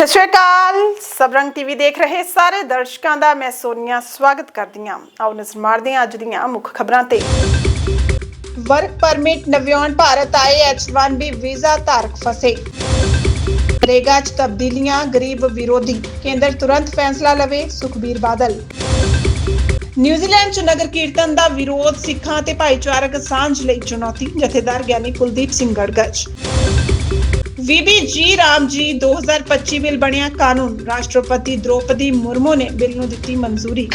ਸਤਿ ਸ਼੍ਰੀ ਅਕਾਲ। ਸਬਰੰਗ ਟੀਵੀ ਦੇਖ ਰਹੇ ਸਾਰੇ ਦਰਸ਼ਕਾਂ ਦਾ ਮੈਂ ਸੋਨੀਆ ਸਵਾਗਤ ਕਰਦੀ ਹਾਂ। ਆਓ ਨਜ਼ਰ ਮਾਰਦੇ ਹਾਂ ਅੱਜ ਦੀਆਂ ਮੁੱਖ ਖਬਰਾਂ ਤੇ। ਵਰਕ ਪਰਮਿਟ ਨਵਿਆਉਣ ਭਾਰਤ ਆਏ H1B ਵੀਜ਼ਾ ਧਾਰਕ ਫਸੇ। ਨਰੇਗਾ 'ਚ ਤਬਦੀਲੀਆਂ, ਗਰੀਬ ਵਿਰੋਧੀ। ਕੇਂਦਰ ਤੁਰੰਤ ਫੈਸਲਾ ਲਵੇ ਸੁਖਬੀਰ ਬਾਦਲ। ਨਿਊਜ਼ੀਲੈਂਡ 'ਚ ਨਗਰ ਕੀਰਤਨ ਦਾ ਵਿਰੋਧ ਸਿੱਖਾਂ ਤੇ ਭਾਈਚਾਰਕ ਸਾਂਝ ਲਈ ਚੁਣੌਤੀ। ਜਥੇਦਾਰ ਗਿਆਨੀ ਕੁਲਦੀਪ ਸਿੰਘ ਗੜਗੜ ਵੀਬੀ ਰਾਮ ਜੀ 2025 ਬਿੱਲ ਬਣਿਆ ਕਾਨੂੰਨ। ਰਾਸ਼ਟਰਪਤੀ ਦ੍ਰੋਪਦੀ ਮੁਰਮੂ ਨੇ ਬਿੱਲ ਨੂੰ ਦਿੱਤੀ ਮਨਜ਼ੂਰੀ।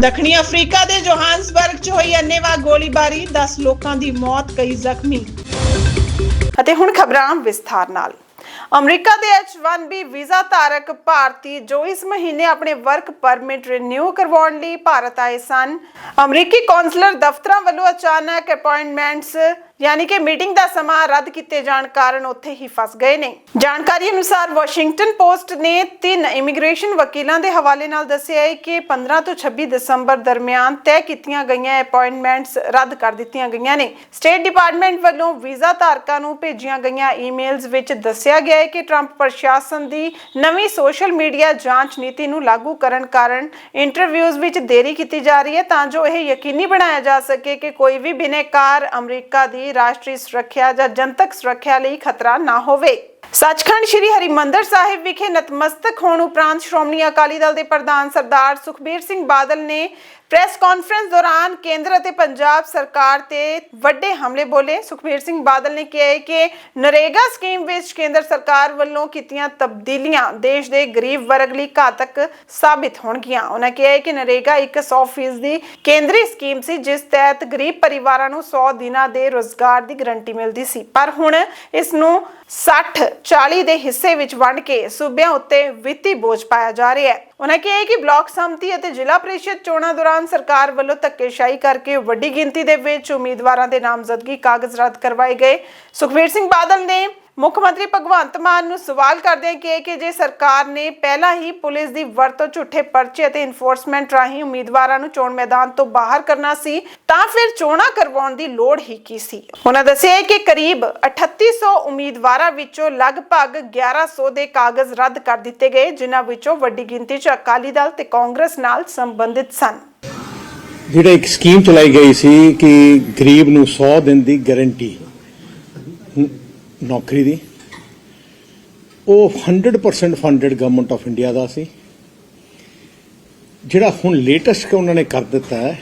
ਦੱਖਣੀ ਅਫਰੀਕਾ ਦੇ ਜੋਹਾਨਸਬਰਗ 'ਚ ਹੋਈ ਅੰਨੇਵਾਹ ਗੋਲੀਬਾਰੀ 10 ਲੋਕਾਂ ਦੀ ਮੌਤ, ਕਈ ਜ਼ਖਮੀ। ਅਤੇ ਹੁਣ ਖਬਰਾਂ ਵਿਸਥਾਰ ਨਾਲ। ਅਮਰੀਕਾ ਦੇ H1B ਵੀਜ਼ਾ ਧਾਰਕ ਭਾਰਤੀ ਜੋ ਇਸ ਮਹੀਨੇ ਆਪਣੇ ਵਰਕ ਪਰਮਿਟ ਰੀਨਿਊ ਕਰਵਾਉਣ ਲਈ ਭਾਰਤ ਆਏ ਸਨ, ਅਮਰੀਕੀ ਕੌਂਸਲਰ ਦਫ਼ਤਰਾਂ ਵੱਲੋਂ ਅਚਾਨਕ ਅਪਾਇੰਟਮੈਂਟਸ ਯਾਨੀ ਕਿ ਮੀਟਿੰਗ ਦਾ ਸਮਾਂ ਰੱਦ ਕੀਤੇ ਜਾਣ ਕਾਰਨ ਉੱਥੇ ਹੀ ਫਸ ਗਏ ਨੇ। ਜਾਣਕਾਰੀ ਅਨੁਸਾਰ ਵਾਸ਼ਿੰਗਟਨ ਪੋਸਟ ਨੇ ਤਿੰਨ ਇਮੀਗ੍ਰੇਸ਼ਨ ਵਕੀਲਾਂ ਦੇ ਹਵਾਲੇ ਨਾਲ ਦੱਸਿਆ ਹੈ ਕਿ 15 ਤੋਂ 26 ਦਸੰਬਰ ਦਰਮਿਆਨ ਤੈਅ ਕੀਤੀਆਂ ਗਈਆਂ ਅਪਾਇੰਟਮੈਂਟਸ ਰੱਦ ਕਰ ਦਿੱਤੀਆਂ ਗਈਆਂ ਨੇ। ਸਟੇਟ ਡਿਪਾਰਟਮੈਂਟ ਵੱਲੋਂ ਵੀਜ਼ਾ ਧਾਰਕਾਂ ਨੂੰ ਭੇਜੀਆਂ ਗਈਆਂ ਈਮੇਲਸ ਵਿੱਚ ਦੱਸਿਆ ਗਿਆ ਹੈ ਕਿ ਟਰੰਪ ਪ੍ਰਸ਼ਾਸਨ ਦੀ ਨਵੀਂ ਸੋਸ਼ਲ ਮੀਡੀਆ ਜਾਂਚ ਨੀਤੀ ਨੂੰ ਲਾਗੂ ਕਰਨ ਕਾਰਨ ਇੰਟਰਵਿਊਜ਼ ਵਿੱਚ ਦੇਰੀ ਕੀਤੀ ਜਾ ਰਹੀ ਹੈ ਤਾਂ ਜੋ ਇਹ ਯਕੀਨੀ ਬਣਾਇਆ ਜਾ ਸਕੇ ਕਿ ਕੋਈ ਵੀ ਬਿਨੇਕਾਰ ਅਮਰੀਕਾ ਦੀ ਰਾਸ਼ਟਰੀ ਸੁਰੱਖਿਆ ਜਾਂ ਜਨਤਕ ਸੁਰੱਖਿਆ ਲਈ ਖਤਰਾ ਨਾ ਹੋਵੇ। ਸੱਚਖੰਡ ਸ੍ਰੀ ਹਰਿਮੰਦਰ ਸਾਹਿਬ ਵਿਖੇ ਨਤਮਸਤਕ ਹੋਣ ਉਪਰੰਤ ਸ਼੍ਰੋਮਣੀ ਅਕਾਲੀ ਦਲ ਦੇ ਪ੍ਰਧਾਨ ਸਰਦਾਰ ਸੁਖਬੀਰ ਸਿੰਘ ਬਾਦਲ ਨੇ ਪ੍ਰੈਸ ਕਾਨਫਰੰਸ ਦੌਰਾਨ ਕੇਂਦਰ ਅਤੇ ਪੰਜਾਬ ਸਰਕਾਰ ਤੇ ਵੱਡੇ ਹਮਲੇ ਬੋਲੇ। ਸੁਖਬੀਰ ਸਿੰਘ ਬਾਦਲ ਨੇ ਕਿਹਾ ਕਿ ਨਰੇਗਾ ਸਕੀਮ ਵਿੱਚ ਕੇਂਦਰ ਸਰਕਾਰ ਵੱਲੋਂ ਕੀਤੀਆਂ ਤਬਦੀਲੀਆਂ ਦੇਸ਼ ਦੇ ਗਰੀਬ ਵਰਗ ਲਈ ਘਾਤਕ ਸਾਬਿਤ ਹੋਣਗੀਆਂ। ਉਹਨਾਂ ਕਿਹਾ ਕਿ ਨਰੇਗਾ ਇੱਕ 100% ਦੀ ਕੇਂਦਰੀ ਸਕੀਮ ਸੀ, ਜਿਸ ਤਹਿਤ ਗਰੀਬ ਪਰਿਵਾਰਾਂ ਨੂੰ 100 ਦਿਨਾਂ ਦੇ ਰੋਜ਼ਗਾਰ ਦੀ ਗਰੰਟੀ ਮਿਲਦੀ ਸੀ। ਪਰ ਹੁਣ ਇਸ ਨੂੰ 60 40 ਦੇ ਹਿੱਸੇ ਵਿੱਚ ਵੰਡ ਕੇ ਸੂਬਿਆਂ ਉੱਤੇ ਵਿੱਤੀ ਬੋਝ ਪਾਇਆ ਜਾ ਰਿਹਾ ਹੈ। ਉਹਨਾਂ ਕਿਹਾ ਕਿ ਬਲਾਕ ਸੰਮਤੀ ਅਤੇ ਜ਼ਿਲ੍ਹਾ ਪ੍ਰੀਸ਼ਦ ਚੋਣਾਂ ਦੌਰਾਨ ਸਰਕਾਰ ਵੱਲੋਂ ਧੱਕੇਸ਼ਾਹੀ ਕਰਕੇ ਵੱਡੀ ਗਿਣਤੀ ਦੇ ਵਿੱਚ ਉਮੀਦਵਾਰਾਂ ਦੇ ਨਾਮਜ਼ਦਗੀ ਕਾਗਜ਼ ਰੱਦ ਕਰਵਾਏ ਗਏ। ਸੁਖਬੀਰ ਸਿੰਘ ਬਾਦਲ ਨੇ ਮੁੱਖ ਮੰਤਰੀ ਭਗਵੰਤ ਮਾਨ ਨੂੰ ਸਵਾਲ ਕਰਦਿਆਂ ਕਿਹਾ ਕਿ ਜੇ ਸਰਕਾਰ ਨੇ ਪਹਿਲਾਂ ਹੀ ਪੁਲਿਸ ਦੀ ਵਰਤੋਂ ਝੂਠੇ ਪਰਚੇ ਅਤੇ ਇਨਫੋਰਸਮੈਂਟ ਰਾਹੀਂ ਉਮੀਦਵਾਰਾਂ ਨੂੰ ਚੋਣ ਮੈਦਾਨ ਤੋਂ ਬਾਹਰ ਕਰਨਾ ਸੀ, ਤਾਂ ਫਿਰ ਚੋਣਾਂ ਕਰਵਾਉਣ ਦੀ ਲੋੜ ਹੀ ਕੀ ਸੀ? ਉਹਨਾਂ ਦੱਸਿਆ ਕਿ ਕਰੀਬ 3800 ਉਮੀਦਵਾਰਾਂ ਵਿੱਚੋਂ ਲਗਭਗ 1100 ਦੇ ਕਾਗਜ਼ ਰੱਦ ਕਰ ਦਿੱਤੇ ਗਏ, ਜਿਨ੍ਹਾਂ ਵਿੱਚੋਂ ਵੱਡੀ ਗਿਣਤੀ 'ਚ ਅਕਾਲੀ ਦਲ ਤੇ ਕਾਂਗਰਸ ਨਾਲ ਸੰਬੰਧਿਤ ਸਨ। ਜਿਹੜਾ ਇੱਕ ਸਕੀਮ ਚਲਾਈ ਗਈ ਸੀ ਕਿ ਗਰੀਬ ਨੂੰ 100 ਦਿਨ ਦੀ ਗਾਰੰਟੀ ਨੌਕਰੀ ਦੀ। ਉਹ 100% ਫੰਡਡ ਗਵਰਨਮੈਂਟ ਆਫ ਇੰਡੀਆ ਦਾ ਸੀ। ਜਿਹੜਾ ਹੁਣ ਲੇਟੈਸਟ ਉਹਨਾਂ ਨੇ ਕਰ ਦਿੱਤਾ ਹੈ,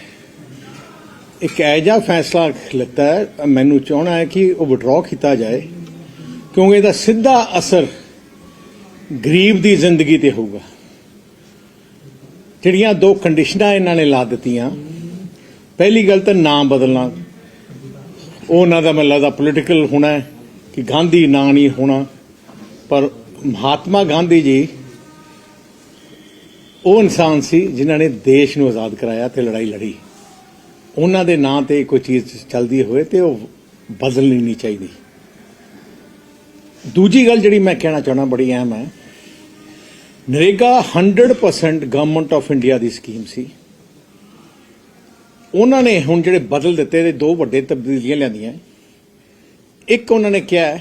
ਇੱਕ ਐਜਾ ਫੈਸਲਾ ਲਿੱਤਾ ਹੈ, ਮੈਨੂੰ ਚਾਹਣਾ ਹੈ ਕਿ ਉਹ ਵਿਡਰਾਅ ਕੀਤਾ ਜਾਏ, ਕਿਉਂਕਿ ਇਹਦਾ ਸਿੱਧਾ ਅਸਰ ਗਰੀਬ ਦੀ ਜ਼ਿੰਦਗੀ ਤੇ ਹੋਊਗਾ। ਜਿਹੜੀਆਂ ਦੋ ਕੰਡੀਸ਼ਨਾਂ ਇਹਨਾਂ ਨੇ ਲਾ ਦਿੱਤੀਆਂ, ਪਹਿਲੀ ਗੱਲ ਤਾਂ ਨਾਮ ਬਦਲਣਾ, ਉਹ ਉਹਨਾਂ ਦਾ ਮੈਨੂੰ ਲੱਗਦਾ ਪੋਲੀਟੀਕਲ ਹੋਣਾ ਹੈ। ਕਿ ਗਾਂਧੀ ਨਾਂ ਨਹੀਂ ਹੋਣਾ, ਪਰ ਮਹਾਤਮਾ ਗਾਂਧੀ ਜੀ ਉਹ ਇਨਸਾਨ ਸੀ ਜਿਨ੍ਹਾਂ ਨੇ ਦੇਸ਼ ਨੂੰ ਆਜ਼ਾਦ ਕਰਾਇਆ ਤੇ ਲੜਾਈ ਲੜੀ। ਉਹਨਾਂ ਦੇ ਨਾਂ ਤੇ ਕੋਈ ਚੀਜ਼ ਚੱਲਦੀ ਹੋਵੇ ਤੇ ਉਹ ਬਦਲਣੀ ਨਹੀਂ ਚਾਹੀਦੀ। ਦੂਜੀ ਗੱਲ ਜਿਹੜੀ ਮੈਂ ਕਹਿਣਾ ਚਾਹਣਾ ਬੜੀ ਅਹਿਮ ਹੈ, ਨਰੇਗਾ 100% ਗਵਰਨਮੈਂਟ ਆਫ ਇੰਡੀਆ ਦੀ ਸਕੀਮ ਸੀ। ਉਹਨਾਂ ਨੇ ਹੁਣ ਜਿਹੜੇ ਬਦਲ ਦਿੱਤੇ ਤੇ ਦੋ ਵੱਡੇ ਤਬਦੀਲੀਆਂ ਲਿਆਂਦੀਆਂ। ਇੱਕ ਉਹਨਾਂ ਨੇ ਕਿਹਾ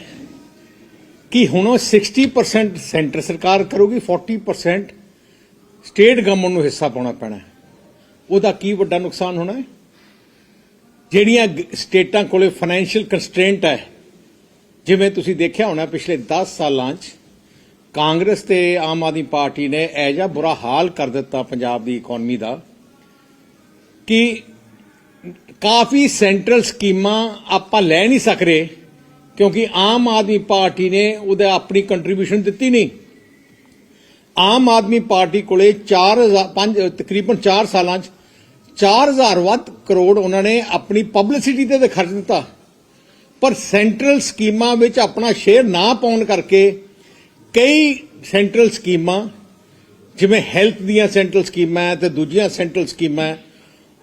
ਕਿ ਹੁਣ ਉਹ 60% ਸੈਂਟਰ ਸਰਕਾਰ ਕਰੂਗੀ 40% ਸਟੇਟ ਗਵਰਨਮੈਂਟ ਨੂੰ ਹਿੱਸਾ ਪਾਉਣਾ ਪੈਣਾ ਉਹਦਾ ਕੀ ਵੱਡਾ ਨੁਕਸਾਨ ਹੋਣਾ ਹੈ? ਜਿਹੜੀਆਂ ਸਟੇਟਾਂ ਕੋਲੇ ਫਾਈਨੈਂਸ਼ੀਅਲ ਕੰਸਟ੍ਰੇਂਟ ਹੈ, ਜਿਵੇਂ ਤੁਸੀਂ ਦੇਖਿਆ ਹੋਣਾ ਪਿਛਲੇ 10 ਸਾਲਾਂ 'ਚ ਕਾਂਗਰਸ ਤੇ ਆਮ ਆਦਮੀ ਪਾਰਟੀ ਨੇ ਐਜਾ ਬੁਰਾ ਹਾਲ ਕਰ ਦਿੱਤਾ ਪੰਜਾਬ ਦੀ ਇਕਨੋਮੀ ਦਾ ਕਿ ਕਾਫੀ ਸੈਂਟਰਲ ਸਕੀਮਾਂ ਆਪਾਂ ਲੈ ਨਹੀਂ ਸਕਦੇ। ਕਿਉਂਕਿ ਆਮ ਆਦਮੀ ਪਾਰਟੀ ਨੇ ਉਹਦਾ ਆਪਣੀ ਕੰਟਰੀਬਿਊਸ਼ਨ ਦਿੱਤੀ ਨਹੀਂ। ਆਮ ਆਦਮੀ ਪਾਰਟੀ ਕੋਲੇ 4000 ਪੰਜ, ਤਕਰੀਬਨ 4 ਸਾਲਾਂ 'ਚ 4000 ਵੱਧ ਕਰੋੜ ਉਹਨਾਂ ਨੇ ਆਪਣੀ ਪਬਲਿਸਿਟੀ ਤੇ ਤਾਂ ਖਰਚ ਦਿੱਤਾ। ਪਰ ਸੈਂਟਰਲ ਸਕੀਮਾਂ ਵਿੱਚ ਆਪਣਾ ਸ਼ੇਅਰ ਨਾ ਪਾਉਣ ਕਰਕੇ ਕਈ ਸੈਂਟਰਲ ਸਕੀਮਾਂ, ਜਿਵੇਂ ਹੈਲਥ ਦੀਆਂ ਸੈਂਟਰਲ ਸਕੀਮਾਂ ਹੈ ਤੇ ਦੂਜੀਆਂ ਸੈਂਟਰਲ ਸਕੀਮਾਂ,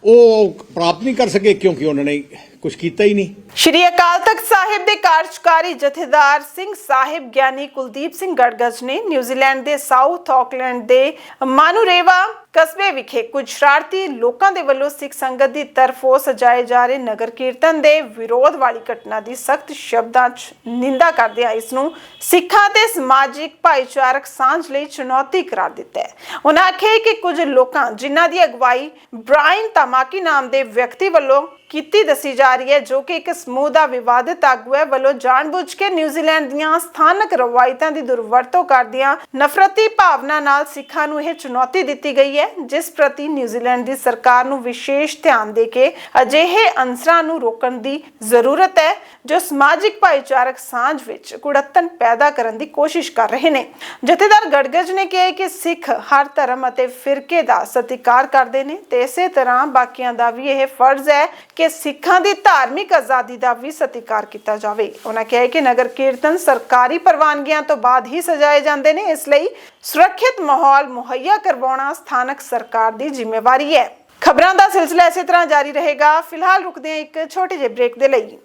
ਉਹ ਪ੍ਰਾਪਤ ਨਹੀਂ ਕਰ ਸਕੇ ਕਿਉਂਕਿ ਉਹਨਾਂ ਨੇ ਕੁਝ ਕੀਤਾ ਹੀ ਨਹੀਂ। ਸ਼੍ਰੀ ਅਕਾਲ ਤਖਤ ਸਾਹਿਬ ਦੇ ਕਾਰਜਕਾਰੀ ਜਥੇਦਾਰ ਸਿੰਘ ਸਾਹਿਬ ਗਿਆਨੀ ਕੁਲਦੀਪ ਸਿੰਘ ਗੜਗੜ ਨੇ ਨਿਊਜ਼ੀਲੈਂਡ ਦੇ ਸਾਊਥ ਆਕਲੈਂਡ ਦੇ ਮਾਨੂਰੇਵਾ ਕਸਬੇ ਵਿਖੇ ਕੁਝ ਸ਼ਰਾਰਤੀ ਲੋਕਾਂ ਦੇ ਵੱਲੋਂ ਸਿੱਖ ਸੰਗਤ ਦੀ ਤਰਫੋਂ ਸਜਾਏ ਜਾ ਰਹੇ ਨਗਰ ਕੀਰਤਨ ਦੇ ਵਿਰੋਧ ਵਾਲੀ ਘਟਨਾ ਦੀ ਸਖਤ ਸ਼ਬਦਾਂ 'ਚ ਨਿੰਦਾ ਕਰਦਿਆਂ ਇਸ ਨੂੰ ਸਿੱਖਾਂ ਤੇ ਸਮਾਜਿਕ ਭਾਈਚਾਰਕ ਸਾਂਝ ਲਈ ਚੁਣੌਤੀ ਕਰਾਰ ਦਿੱਤਾ ਹੈ। ਉਹਨਾਂ ਆਖਿਆ ਕਿ ਕੁਝ ਲੋਕਾਂ ਜਿਨ੍ਹਾਂ ਦੀ ਅਗਵਾਈ ਬ੍ਰਾਇਨ ਤਾਮਾਕੀ ਨਾਮ ਦੇ ਵਿਅਕਤੀ ਵੱਲੋਂ ਕੀਤੀ ਦੱਸੀ ਜਾ ਰਹੀ ਹੈ, ਜੋ ਕਿ ਇੱਕ ਸਮੂਹ ਦਾ ਵਿਵਾਦਿਤ ਆਗੂ ਹੈ। ਵੱਲੋਂ ਜਾਣਬੁੱਝ ਕੇ ਨਿਊਜ਼ੀਲੈਂਡ ਦੀਆਂ ਸਥਾਨਕ ਰਵਾਇਤਾਂ ਦੀ ਦੁਰਵਰਤੋਂ ਕਰਦਿਆਂ ਨਫ਼ਰਤੀ ਭਾਵਨਾ ਨਾਲ ਸਿੱਖਾਂ ਨੂੰ ਇਹ ਚੁਣੌਤੀ ਦਿੱਤੀ ਗਈ ਹੈ, ਜਿਸ ਪ੍ਰਤੀ ਨਿਊਜ਼ੀਲੈਂਡ ਦੀ ਸਰਕਾਰ ਨੂੰ ਵਿਸ਼ੇਸ਼ ਧਿਆਨ ਦੇ ਕੇ ਅਜਿਹੇ ਅੰਸਰਾਂ ਨੂੰ ਰੋਕਣ ਦੀ ਜ਼ਰੂਰਤ ਹੈ, ਜੋ ਸਮਾਜਿਕ ਭਾਈਚਾਰਕ ਸਾਂਝ ਵਿੱਚ ਕੁੜੱਤਨ ਪੈਦਾ ਕਰਨ ਦੀ ਕੋਸ਼ਿਸ਼ ਕਰ ਰਹੇ ਨੇ। ਜਥੇਦਾਰ ਗੜਗੜ ਨੇ ਕਿਹਾ ਕਿ ਸਿੱਖ ਹਰ ਧਰਮ ਅਤੇ ਫਿਰਕੇ ਦਾ ਸਤਿਕਾਰ ਕਰਦੇ ਨੇ ਤੇ ਇਸੇ ਤਰ੍ਹਾਂ ਬਾਕੀਆਂ ਦਾ ਵੀ ਇਹ ਫਰਜ਼ ਹੈ ਕਿ ਸਿੱਖਾਂ ਦੀ ਧਾਰਮਿਕ ਆਜ਼ਾਦੀ ਦਾ ਵੀ ਸਤਿਕਾਰ ਕੀਤਾ ਜਾਵੇ। ਉਹਨਾਂ ਕਿਹਾ ਕਿ ਨਗਰ ਕੀਰਤਨ ਸਰਕਾਰੀ ਪ੍ਰਵਾਨਗੀਆਂ ਤੋਂ ਬਾਅਦ ਹੀ ਸਜਾਏ ਜਾਂਦੇ ਨੇ। ਇਸ ਲਈ ਸੁਰੱਖਿਅਤ ਮਾਹੌਲ ਮੁਹੱਈਆ ਕਰਵਾਉਣਾ ਸਥਾਨਕ ਸਰਕਾਰ ਦੀ ਜ਼ਿੰਮੇਵਾਰੀ ਹੈ। ਖਬਰਾਂ ਦਾ ਸਿਲਸਿਲਾ ਇਸੇ ਤਰ੍ਹਾਂ ਜਾਰੀ ਰਹੇਗਾ। ਫਿਲਹਾਲ ਰੁਕਦੇ ਹਾਂ ਇੱਕ ਛੋਟੇ ਜਿਹੇ ਬ੍ਰੇਕ ਦੇ ਲਈ।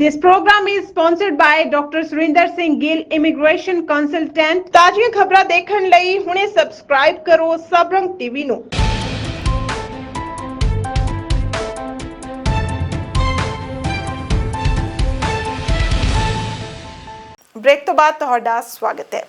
This program is sponsored by Dr. Surinder Singh Gill Immigration Consultant. ਤਾਜ਼ੀਆਂ ਖਬਰਾਂ ਦੇਖਣ ਲਈ ਹੁਣੇ ਸਬਸਕ੍ਰਾਈਬ ਕਰੋ ਸਬਰੰਗ ਟੀਵੀ ਨੂੰ। ਬ੍ਰੇਕ ਤੋਂ ਬਾਅਦ ਤੁਹਾਡਾ ਸਵਾਗਤ ਹੈ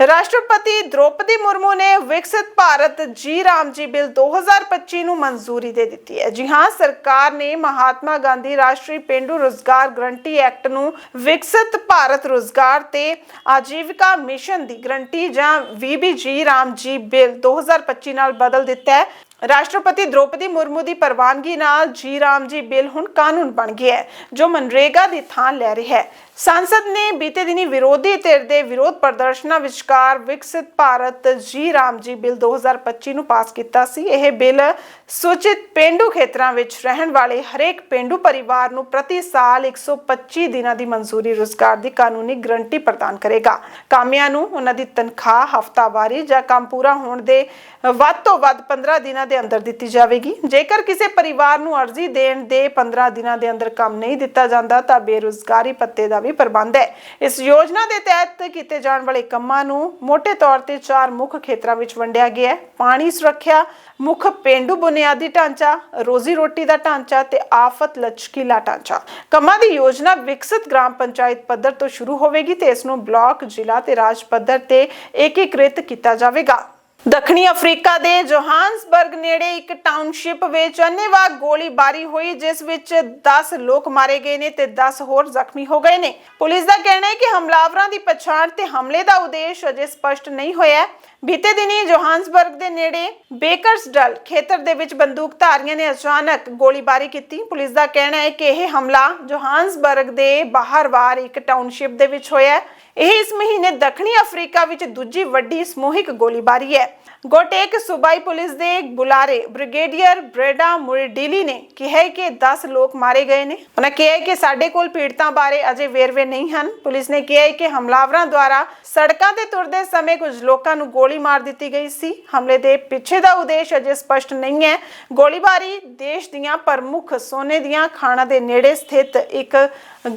ਰਾਸ਼ਟਰਪਤੀ ਦ੍ਰੋਪਦੀ ਮੁਰਮੂ ਨੇ ਵਿਕਸਿਤ ਭਾਰਤ ਜੀ ਰਾਮ ਜੀ ਬਿੱਲ 2025 ਨੂੰ ਮਨਜ਼ੂਰੀ ਦੇ ਦਿੱਤੀ ਹੈ। ਜੀ ਹਾਂ, ਸਰਕਾਰ ਨੇ ਮਹਾਤਮਾ ਗਾਂਧੀ ਰਾਸ਼ਟਰੀ ਪੇਂਡੂ ਰੋਜ਼ਗਾਰ ਗਰੰਟੀ ਐਕਟ ਨੂੰ ਵਿਕਸਿਤ ਭਾਰਤ ਰੋਜ਼ਗਾਰ ਤੇ ਆਜੀਵਿਕਾ ਮਿਸ਼ਨ ਦੀ ਗਰੰਟੀ ਜਾਂ ਵੀਬੀਜੀ ਰਾਮ ਬਿੱਲ 2025 ਨਾਲ ਬਦਲ ਦਿੱਤਾ ਹੈ। ਰਾਸ਼ਟਰਪਤੀ ਦ੍ਰੋਪਦੀ ਮੁਰਮੂ ਦੀ ਪ੍ਰਵਾਨਗੀ ਨਾਲ ਜੀ ਰਾਮ ਜੀ ਬਿੱਲ ਹੁਣ ਕਾਨੂੰਨ ਬਣ ਗਿਆ ਹੈ, ਜੋ ਮਨਰੇਗਾ ਦੀ ਥਾਂ ਲੈ ਰਿਹਾ ਹੈ। ਸੰਸਦ ਨੇ ਬੀਤੇ ਦਿਨੀ ਵਿਰੋਧੀ ਧਿਰ ਦੇ ਵਿਰੋਧ ਪ੍ਰਦਰਸ਼ਨਾਂ ਵਿਚਕਾਰ ਵਿਕਸਿਤ ਭਾਰਤ ਜੀ ਰਾਮ ਬਿੱਲ 2025 ਨੂੰ ਪਾਸ ਕੀਤਾ ਸੀ। ਇਹ ਬਿੱਲ ਸੂਚਿਤ ਪਿੰਡੂ ਖੇਤਰਾਂ ਵਿੱਚ ਰਹਿਣ ਵਾਲੇ ਹਰੇਕ ਪਿੰਡੂ ਪਰਿਵਾਰ ਨੂੰ ਪ੍ਰਤੀ ਸਾਲ 125 ਦਿਨਾਂ ਦੀ ਮਨਜ਼ੂਰੀ ਰੁਜ਼ਗਾਰ ਦੀ ਕਾਨੂੰਨੀ ਗਰੰਟੀ ਪ੍ਰਦਾਨ ਕਰੇਗਾ। ਕਾਮਿਆਂ ਨੂੰ ਉਹਨਾਂ ਦੀ ਤਨਖਾਹ, ਹਫ਼ਤਾਵਾਰੀ ਜਾਂ ਕੰਮ ਪੂਰਾ ਹੋਣ ਦੇ ਵੱਧ ਤੋਂ ਵੱਧ 15 ਦਿਨਾਂ ਦੇ ਅੰਦਰ ਦਿੱਤੀ ਜਾਵੇਗੀ। ਜੇਕਰ ਕਿਸੇ ਪਰਿਵਾਰ ਨੂੰ ਅਰਜ਼ੀ ਦੇਣ ਦੇ 15 ਦਿਨਾਂ ਦੇ ਅੰਦਰ ਕੰਮ ਨਹੀਂ ਦਿੱਤਾ ਜਾਂਦਾ ਤਾਂ ਬੇਰੁਜ਼ਗਾਰੀ ਪੱਤੇ ਦਾ ਵੀ ਪ੍ਰਬੰਧ ਹੈ। ਇਸ ਯੋਜਨਾ ਦੇ ਤਹਿਤ ਕੀਤੇ ਜਾਣ ਵਾਲੇ ਕੰਮਾਂ ਨੂੰ ਮੋٹے ਤੌਰ ਤੇ ਚਾਰ ਮੁੱਖ ਖੇਤਰਾਂ ਵਿੱਚ ਵੰਡਿਆ ਗਿਆ ਹੈ। ਪਾਣੀ ਸੁਰੱਖਿਆ, ਮੁੱਖ ਪਿੰਡੂ ਬੁਨਿਆਦੀ ਢਾਂਚਾ, ਰੋਜ਼ੀ ਰੋਟੀ ਦਾ ਢਾਂਚਾ ਤੇ ਆਫਤ ਲਚਕੀਲਾ ਢਾਂਚਾ। ਕੰਮਾਂ ਦੀ ਯੋਜਨਾ ਵਿਕਸਿਤ ਗ੍ਰਾਮ ਪੰਚਾਇਤ ਪੱਧਰ ਤੋਂ ਸ਼ੁਰੂ ਹੋਵੇਗੀ ਤੇ ਇਸ ਨੂੰ ਬਲਾਕ, ਜ਼ਿਲ੍ਹਾ ਤੇ ਰਾਜ ਪੱਧਰ ਤੇ ਏਕੀਕ੍ਰਿਤ ਕੀਤਾ ਜਾਵੇਗਾ। ਦੱਖਣੀ ਅਫਰੀਕਾ ਦੇ ਜੋਹਾਨਸਬਰਗ ਨੇੜੇ ਇੱਕ ਟਾਊਨਸ਼ਿਪ ਵਿੱਚ ਅੰਨ੍ਹੇਵਾਹ ਗੋਲੀਬਾਰੀ ਹੋਈ, ਜਿਸ ਵਿੱਚ 10 ਲੋਕ ਮਾਰੇ ਗਏ ਨੇ ਤੇ 10 ਹੋਰ ਜ਼ਖਮੀ ਹੋ ਗਏ ਨੇ। ਪੁਲਿਸ ਦਾ ਕਹਿਣਾ ਹੈ ਕਿ ਹਮਲਾਵਰਾਂ ਦੀ ਪਛਾਣ ਤੇ ਹਮਲੇ ਦਾ ਉਦੇਸ਼ ਅਜੇ ਸਪਸ਼ਟ ਨਹੀਂ ਹੋਇਆ। ਹੈ ਬੀਤੇ ਦਿਨੀ ਜੋਹਾਨਸਬਰਗ ਦੇ ਨੇੜੇ ਬੇਕਰਸਡਲ ਖੇਤਰ ਦੇ ਵਿੱਚ ਬੰਦੂਕਧਾਰੀਆਂ ਨੇ ਅਚਾਨਕ ਗੋਲੀਬਾਰੀ ਕੀਤੀ। ਪੁਲਿਸ ਦਾ ਕਹਿਣਾ ਹੈ ਕਿ ਇਹ ਹਮਲਾ ਜੋਹਾਨਸਬਰਗ ਦੇ ਬਾਹਰਵਾਰ ਇੱਕ ਟਾਊਨਸ਼ਿਪ ਦੇ ਵਿੱਚ ਹੋਇਆ ਹੈ। ਇਹ ਇਸ ਮਹੀਨੇ ਦੱਖਣੀ ਅਫਰੀਕਾ ਵਿੱਚ ਦੂਜੀ ਵੱਡੀ ਸਮੂਹਿਕ ਗੋਲੀਬਾਰੀ ਹੈ। ਗੋਟੇਕ ਸੂਬਾਈ ਪੁਲਿਸ ਦੇ ਬੁਲਾਰੇ ਬ੍ਰਿਗੇਡੀਅਰ ਬ੍ਰੇਡਾ ਮੁਰਡੀਲੀ ਨੇ ਕਿਹਾ ਕਿ 10 ਲੋਕ ਮਾਰੇ ਗਏ ਨੇ। ਉਹਨਾਂ ਕਿਹਾ ਕਿ ਸਾਡੇ ਕੋਲ ਪੀੜਤਾਂ ਬਾਰੇ ਅਜੇ ਵੇਰਵੇ ਨਹੀਂ ਹਨ। ਪੁਲਿਸ ਨੇ ਕਿਹਾ ਕਿ ਹਮਲਾਵਰਾਂ ਦੁਆਰਾ ਸੜਕਾਂ ਤੇ ਤੁਰਦੇ ਸਮੇਂ ਕੁਝ ਲੋਕਾਂ ਨੂੰ ਗੋਲੀ ਮਾਰ ਦਿੱਤੀ ਗਈ ਸੀ। ਹਮਲੇ ਦੇ ਪਿੱਛੇ ਦਾ ਉਦੇਸ਼ ਅਜੇ ਸਪਸ਼ਟ ਨਹੀਂ ਹੈ। ਗੋਲੀਬਾਰੀ ਦੇਸ਼ ਦੀਆਂ ਪ੍ਰਮੁੱਖ ਸੋਨੇ ਦੀਆਂ ਖਾਣਾ ਦੇ ਨੇੜੇ ਸਥਿਤ ਇੱਕ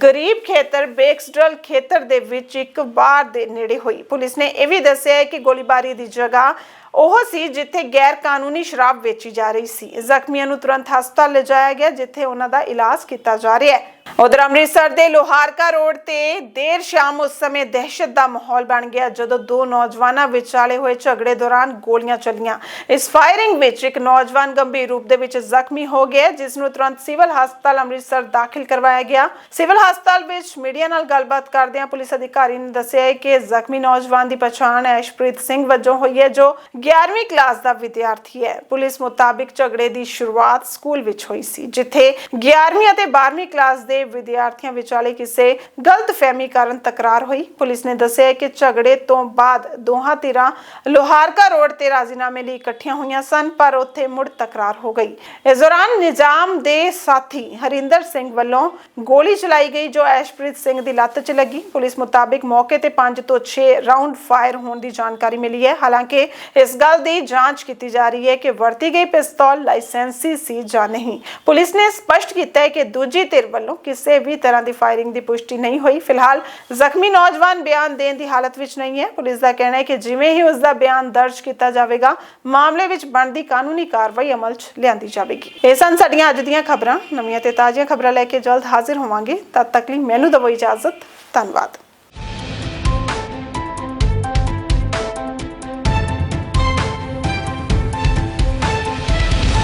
ਗਰੀਬ ਖੇਤਰ, ਬੇਕਸਡਲ ਖੇਤਰ ਦੇ ਵਿੱਚ ਇੱਕ ਬਾਰ ਦੇ ਨੇੜੇ ਹੋਈ। ਪੁਲਿਸ ਨੇ ਇਹ ਵੀ ਦੱਸਿਆ ਹੈ ਕਿ ਗੋਲੀਬਾਰੀ ਦੀ ਜਗ੍ਹਾ ਉਹ ਸੀ ਜਿੱਥੇ ਗੈਰ ਕਾਨੂੰਨੀ ਸ਼ਰਾਬ ਵੇਚੀ ਜਾ ਰਹੀ ਸੀ। ਜ਼ਖਮੀਆਂ ਨੂੰ ਤੁਰੰਤ ਹਸਪਤਾਲ ਲਿਜਾਇਆ ਗਿਆ, ਜਿੱਥੇ ਉਹਨਾਂ ਦਾ ਇਲਾਜ ਕੀਤਾ ਜਾ ਰਿਹਾ ਹੈ। ਉਧਰ ਅੰਮ੍ਰਿਤਸਰ ਦੇ ਲੋਹਾਰਕਾ ਰੋਡ ਤੇ ਦੇਰ ਸ਼ਾਮ ਉਸ ਸਮੇਂ ਦਹਿਸ਼ਤ ਦਾ ਮਾਹੌਲ ਬਣ ਗਿਆ ਜਦੋਂ ਦੋ ਨੌਜਵਾਨਾਂ ਵਿਚਾਲੇ ਹੋਏ ਝਗੜੇ ਦੌਰਾਨ ਗੋਲੀਆਂ ਚੱਲੀਆਂ। ਇਸ ਫਾਇਰਿੰਗ ਵਿੱਚ ਇੱਕ ਨੌਜਵਾਨ ਗੰਭੀਰ ਰੂਪ ਦੇ ਵਿੱਚ ਜ਼ਖਮੀ ਹੋ ਗਿਆ, ਜਿਸ ਨੂੰ ਤੁਰੰਤ ਸਿਵਲ ਹਸਪਤਾਲ ਅੰਮ੍ਰਿਤਸਰ ਦਾਖਲ ਕਰਵਾਇਆ ਗਿਆ। ਸਿਵਲ ਹਸਪਤਾਲ ਵਿੱਚ ਮੀਡੀਆ ਨਾਲ ਗੱਲਬਾਤ ਕਰਦਿਆਂ ਪੁਲਿਸ ਅਧਿਕਾਰੀ ਨੇ ਦੱਸਿਆ ਹੈ ਕਿ ਜ਼ਖਮੀ ਨੌਜਵਾਨ ਦੀ ਪਛਾਣ ਐਸ਼ਪ੍ਰੀਤ ਸਿੰਘ ਵਜੋਂ ਹੋਈ ਹੈ, ਜੋ 11ਵੀਂ ਕਲਾਸ ਦਾ ਵਿਦਿਆਰਥੀ ਹੈ। ਪੁਲਿਸ ਮੁਤਾਬਿਕ ਝਗੜੇ ਦੀ ਸ਼ੁਰੂਆਤ ਸਕੂਲ ਵਿੱਚ ਹੋਈ ਸੀ, ਜਿੱਥੇ 11ਵੀਂ ਅਤੇ 12ਵੀਂ ਕਲਾਸ ਦੇ ਵਿਦਿਆਰਥੀਆਂ ਵਿਚਾਲੇ ਕਿਸੇ ਗਲਤਫਹਿਮੀ ਕਾਰਨ ਤਕਰਾਰ ਹੋਈ। ਪੁਲਿਸ ਨੇ ਦੱਸਿਆ ਕਿ ਝਗੜੇ ਤੋਂ ਬਾਅਦ ਦੋਹਾਂ ਧਿਰਾਂ ਲੋਹਾਰਕਾ ਰੋਡ ਤੇ ਰਾਜ਼ੀਨਾਮੇ ਲਈ ਇਕੱਠੀਆਂ ਹੋਈਆਂ ਸਨ, ਪਰ ਉੱਥੇ ਮੁੜ ਤਕਰਾਰ ਹੋ ਗਈ। ਇਸ ਦੌਰਾਨ ਨਿਜ਼ਾਮ ਦੇ ਸਾਥੀ ਹਰਿੰਦਰ ਸਿੰਘ ਵੱਲੋਂ ਗੋਲੀ ਚਲਾਈ ਗਈ, ਜੋ ਐਸ਼ਪ੍ਰੀਤ ਸਿੰਘ ਦੀ ਲੱਤ 'ਚ ਲੱਗੀ। ਪੁਲਿਸ ਮੁਤਾਬਿਕ ਮੌਕੇ ਤੇ 5 ਤੋਂ 6 ਰਾਉਂਡ ਫਾਇਰ ਹੋਣ ਦੀ ਜਾਣਕਾਰੀ ਮਿਲੀ ਹੈ। ਹਾਲਾਂਕਿ ਇਸ ਗੱਲ ਦੀ ਜਾਂਚ ਕੀਤੀ ਜਾ ਰਹੀ ਹੈ ਕਿ ਵਰਤੀ ਗਈ ਪਿਸਤੌਲ ਲਾਇਸੈਂਸੀ ਸੀ ਜਾਂ ਨਹੀਂ। ਪੁਲਿਸ ਨੇ ਸਪਸ਼ਟ ਕੀਤਾ ਹੈ ਕਿ ਦੂਜੀ ਧਿਰ ਵੱਲੋਂ ਕਿਸੇ ਵੀ ਤਰ੍ਹਾਂ ਦੀ ਫਾਇਰਿੰਗ ਦੀ ਪੁਸ਼ਟੀ ਨਹੀਂ ਹੋਈ। ਫਿਲਹਾਲ ਜ਼ਖਮੀ ਨੌਜਵਾਨ ਬਿਆਨ ਦੇਣ ਦੀ ਹਾਲਤ ਵਿੱਚ ਨਹੀਂ ਹੈ। ਪੁਲਿਸ ਦਾ ਕਹਿਣਾ ਹੈ ਕਿ ਜਿਵੇਂ ਹੀ ਉਸ ਦਾ ਬਿਆਨ ਦਰਜ ਕੀਤਾ ਜਾਵੇਗਾ, ਮਾਮਲੇ ਵਿੱਚ ਬਣਦੀ ਕਾਨੂੰਨੀ ਕਾਰਵਾਈ ਅਮਲ 'ਚ ਲਿਆਂਦੀ ਜਾਵੇਗੀ। ਇਹ ਸਨ ਸਾਡੀਆਂ ਅੱਜ ਦੀਆਂ ਖਬਰਾਂ। ਨਵੀਆਂ ਤੇ ਤਾਜ਼ੀਆਂ ਖਬਰਾਂ ਲੈ ਕੇ ਜਲਦ ਹਾਜ਼ਰ ਹੋਵਾਂਗੇ। ਤਦ ਤੱਕ ਲਈ ਮੈਨੂੰ ਦਵੋ ਇਜਾਜ਼ਤ। ਧੰਨਵਾਦ।